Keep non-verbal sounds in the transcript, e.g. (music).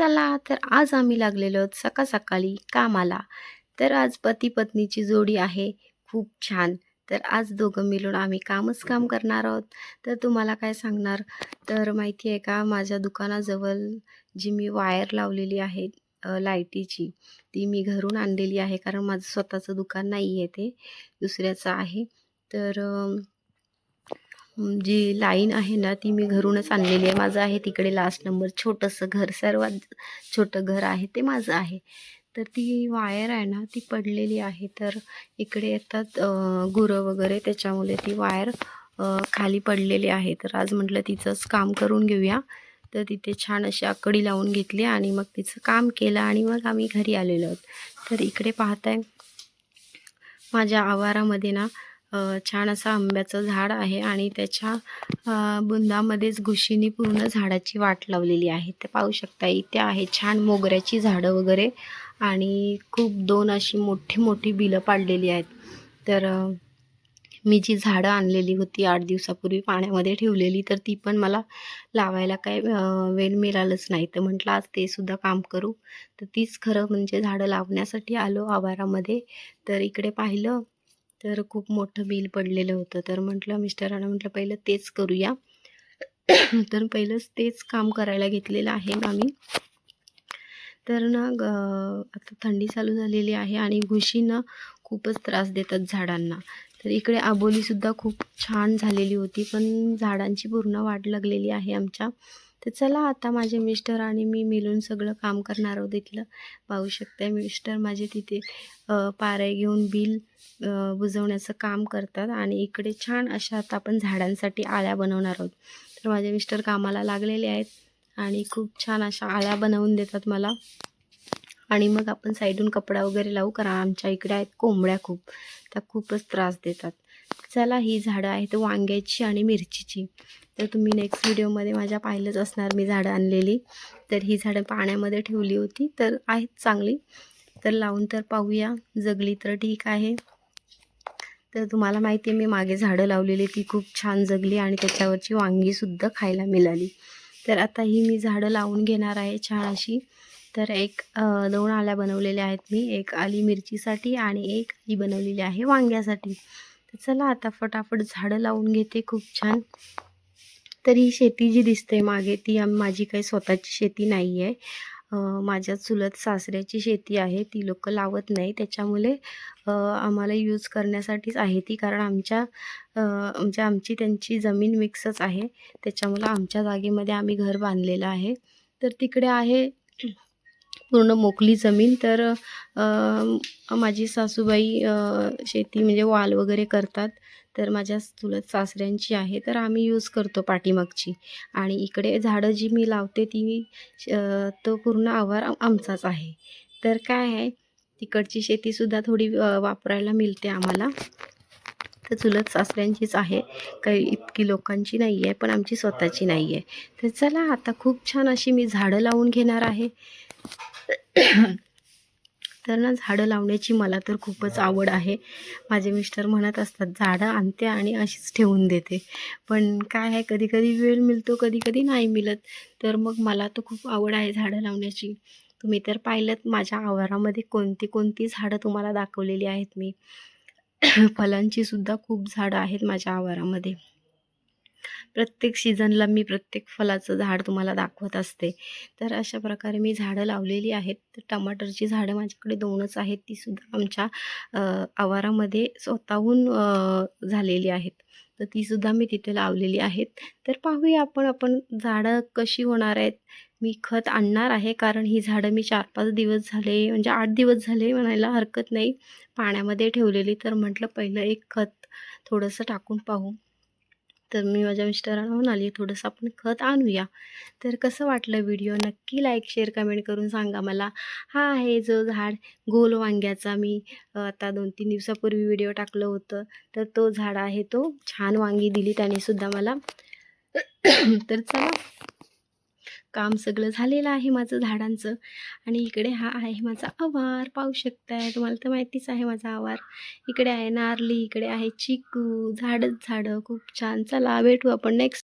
चला तर आज आम्ही लागलेलो आहोत सकाळ सकाळी कामाला. तर आज पती पत्नीची जोडी आहे. खूप छान. तर आज दोघं मिळून आम्ही कामच काम करणार आहोत. तर तुम्हाला काय सांगणार? तर माहिती आहे का माझ्या दुकानाजवळ जी मी वायर लावलेली आहे लाईटीची ती मी घरून आणलेली आहे. कारण माझं स्वतःचं दुकान नाही आहे ते. दुसऱ्याचं आहे. तर जी लाईन आहे ना ती मी घरूनच आणलेली आहे. माझं आहे तिकडे लास्ट नंबर छोटंसं घर सर्वात छोटं घर आहे ते माझं आहे. तर ती वायर आहे ना ती पडलेली आहे. तर इकडे येतात गुरं वगैरे. त्याच्यामुळे ती वायर खाली पडलेली आहे. तर आज म्हटलं तिचंच काम करून घेऊया. तर तिथे छान अशी आकडी लावून घेतली आणि मग तिचं काम केलं आणि मग आम्ही घरी आलेलो आहोत. तर इकडे पाहताय माझ्या आवारामध्ये ना छान असं आंब्याचं झाड आहे आणि त्याच्या बुंदामध्येच घुशीनी पूर्ण झाडाची वाट लावलेली आहे. ते पाहू शकता इथे आहे छान मोगऱ्याची झाडं वगैरे आणि खूप दोन अशी मोठी मोठी बिलं पाडलेली आहेत. तर मी जी झाडं आणलेली होती आठ दिवसापूर्वी पाण्यामध्ये ठेवलेली तर ती पण मला लावायला काय वेळ मिळालंच नाही. तर म्हटलं आज ते सुद्धा काम करू. तर तीच खरं म्हणजे झाडं लावण्यासाठी आलो आवारामध्ये. तर इकडे पाहिलं तर खूप मोठं बिल पडलेलं होतं. तर म्हटलं मिस्टरांना म्हटलं पहिलं तेच करूया. (clears throat) तर पहिलंच तेच काम करायला घेतलेलं आहे आम्ही. तर ना ग आता थंडी चालू झालेली आहे आणि घुशी ना खूपच त्रास देतात झाडांना. तर इकडे आबोलीसुद्धा खूप छान झालेली होती पण झाडांची पूर्ण वाढ लागलेली आहे आमच्या. तर चला आता माझे मिस्टर आणि मी मिळून सगळं काम करणार आहोत इथलं. पाहू शकते मिस्टर माझे तिथे पारे घेऊन बिल बुजवण्याचं काम करतात आणि इकडे छान अशा आता आपण झाडांसाठी आळ्या बनवणार आहोत. तर माझे मिस्टर कामाला लागलेले आहेत आणि खूप छान अशा आळ्या बनवून देतात मला. आणि मग आपण साईडून कपडा वगैरे लावू कारण आमच्या इकडे आहेत कोंबड्या खूप. त्या खूपच त्रास देतात. चला ही झाडं आहेत वांग्याची आणि मिरचीची. तर तुम्ही नेक्स्ट व्हिडिओमध्ये माझ्या पाहिलंच असणार मी झाडं आणलेली. तर ही झाडं पाण्यामध्ये ठेवली होती तर आहेत चांगली. तर लावून तर पाहूया. जगली तर ठीक आहे. तर तुम्हाला माहिती आहे मी मागे झाडं लावलेली ती खूप छान जगली आणि त्याच्यावरची वांगीसुद्धा खायला मिळाली. तर आता ही मी झाडं लावून घेणार आहे छान अशी. तर एक दोन आल्या बनवलेल्या आहेत मी. एक आली मिरचीसाठी आणि एक ही बनवलेली आहे वांग्यासाठी. तर चला आता फटाफट झाडं लावून घेते खूप छान. तर ही शेती जी दिसते मागे ती आम माझी काही स्वतःची शेती नाही आहे माझ्या चुलत सासऱ्याची शेती आहे ती लोक लावत नाही. त्याच्यामुळे आम्हाला यूज करण्यासाठीच आहे ती कारण आमच्या म्हणजे आमची त्यांची जमीन मिक्सच आहे. त्याच्यामुळं आमच्या जागेमध्ये आम्ही घर बांधलेलं आहे. तर तिकडे आहे पूर्ण मोकळी जमीन. तर माझी सासूबाई शेती म्हणजे वाल वगैरे करतात. तर माझ्या चुलत सासऱ्यांची आहे. तर आम्ही यूज करतो पाठीमागची. आणि इकडे झाडं जी मी लावते ती तो पूर्ण आवार आमचाच आहे. तर काय आहे तिकडची शेतीसुद्धा थोडी वापरायला मिळते आम्हाला. तर चुलत सासऱ्यांचीच आहे. काही इतकी लोकांची नाही आहे पण आमची स्वतःची नाही आहे तर चला आता खूप छान अशी मी झाडं लावून घेणार आहे. (clears throat) तर ना झाडं लावण्याची मला तर खूपच आवड आहे. माझे मिस्टर म्हणत असतात झाडं आणते आणि अशीच ठेवून देते. पण काय आहे कधी कधी वेळ मिळतो कधी कधी नाही मिळत. तर मग मला तर खूप आवड आहे झाडं लावण्याची. तुम्ही तर पाहिलं माझ्या आवारामध्ये कोणती कोणती झाडं तुम्हाला दाखवलेली आहेत मी. (coughs) फळांची सुद्धा खूप झाडं आहेत माझ्या आवारामध्ये. प्रत्येक सीझनला मी प्रत्येक फळाचं झाड तुम्हाला दाखवत असते. तर अशा प्रकारे मी झाडं लावलेली आहेत. तर टमाटरची झाडं माझ्याकडे दोनच आहेत. तीसुद्धा आमच्या आवारामध्ये स्वतःहून झालेली आहेत. तर तीसुद्धा मी तिथे लावलेली आहेत. तर पाहूया आपण आपण झाडं कशी होणार आहेत. मी खत आणणार आहे कारण ही झाडं मी चार पाच दिवस झाले म्हणजे आठ दिवस झाले म्हणायला हरकत नाही. पाण्यामध्ये ठेवलेली तर म्हटलं पहिलं एक खत थोडंसं टाकून पाहू. तर मी माझ्या मिस्टरांना म्हणाली थोडंसं आपण खत आणूया. तर कसं वाटलं व्हिडिओ? नक्की लाईक शेअर कमेंट करून सांगा मला. हा आहे जो झाड गोल वांग्याचा मी आता दोन तीन दिवसापूर्वी व्हिडिओ टाकलं होतं. तर तो झाड आहे तो छान वांगी दिली त्याने सुद्धा मला. तर चला. काम सगळं झालेलं आहे माझं झाडांचं. आणि इकडे हा आहे माझा आवार. पाहू शकताय तुम्हाला तर माहितीच आहे माझा आवार. इकडे आहे नारली इकडे आहे चिकू. झाडच झाडं. खूप छान. चला भेटू आपण नेक्स्ट